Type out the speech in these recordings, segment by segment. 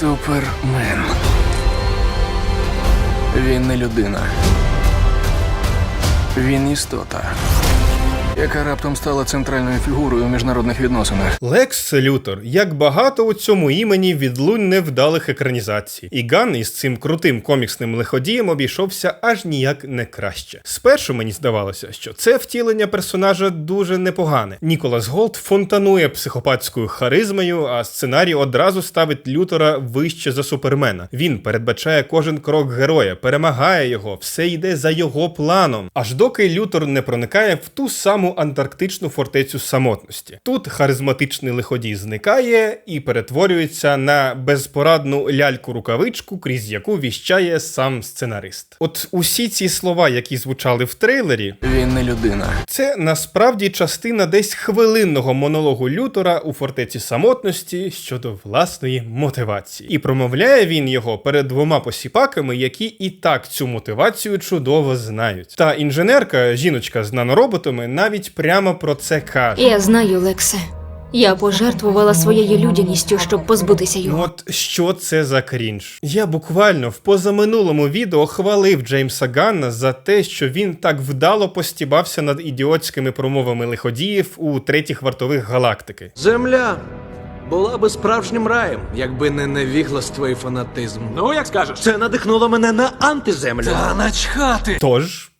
Супермен. Він не людина. Він істота, яка раптом стала центральною фігурою у міжнародних відносинах. Лекс Лютор, як багато у цьому імені відлунь невдалих екранізацій. І Ган із цим крутим коміксним лиходієм обійшовся аж ніяк не краще. Спершу мені здавалося, що це втілення персонажа дуже непогане. Ніколас Голд фонтанує психопатською харизмою, а сценарій одразу ставить Лютора вище за супермена. Він передбачає кожен крок героя, перемагає його, все йде за його планом. Аж доки Лютор не проникає в ту саму антарктичну фортецю самотності. Тут харизматичний лиходій зникає і перетворюється на безпорадну ляльку-рукавичку, крізь яку віщає сам сценарист. От усі ці слова, які звучали в трейлері, Він не людина. це насправді частина десь хвилинного монологу Лютора у фортеці самотності щодо власної мотивації. І промовляє він його перед двома посіпаками, які і так цю мотивацію чудово знають. Та інженерка, жіночка з нанороботами, навіть прямо про це каже. Я знаю, Лексе. Я пожертвувала своєю людяністю, щоб позбутися його. от що це за крінж? Я буквально в позаминулому відео хвалив Джеймса Ганна за те, що він так вдало постібався над ідіотськими промовами лиходіїв у третіх вартових галактики. Земля була би справжнім раєм, якби не невігластво і фанатизм. Ну, як скажеш. Це надихнуло мене на антиземлю. Та начхати. Тож.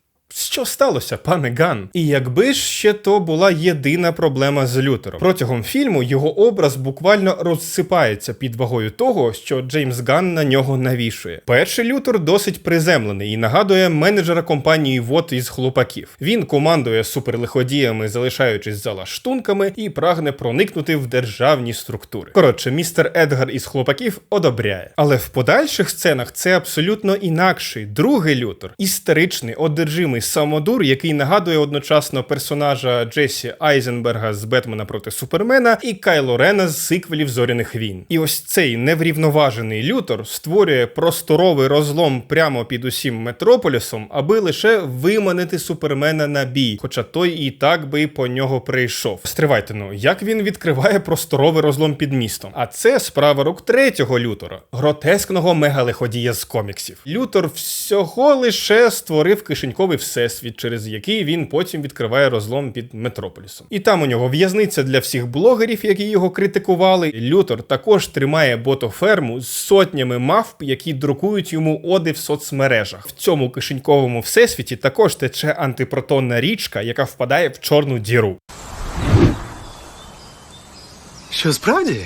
Що сталося, пане Ган? І якби ж ще то була єдина проблема з Лютером. Протягом фільму його образ буквально розсипається під вагою того, що Джеймс Ган на нього навішує. Перший Лютер досить приземлений і нагадує менеджера компанії ВОТ із хлопаків. Він командує суперлиходіями, залишаючись за лаштунками, і прагне проникнути в державні структури. Коротше, містер Едгар із хлопаків одобряє. Але в подальших сценах це абсолютно інакший другий лютер, істеричний, одержимий самодур, який нагадує одночасно персонажа Джесі Айзенберга з Бетмена проти Супермена і Кайло Рена з сиквелів зоряних війн. І ось цей неврівноважений лютер створює просторовий розлом прямо під усім метрополісом, аби лише виманити Супермена на бій, хоча той і так би по нього прийшов. Стривайте, ну як він відкриває просторовий розлом під містом? А це справа рук третього лютера, гротескного мегалиходія з коміксів. Лютер всього лише створив кишеньковий всесвіт, через який він потім відкриває розлом під метрополісом. І там у нього в'язниця для всіх блогерів, які його критикували. Лютер також тримає ботоферму з сотнями мавп, які друкують йому оди в соцмережах. В цьому кишеньковому всесвіті також тече антипротонна річка, яка впадає в чорну діру. Що справді?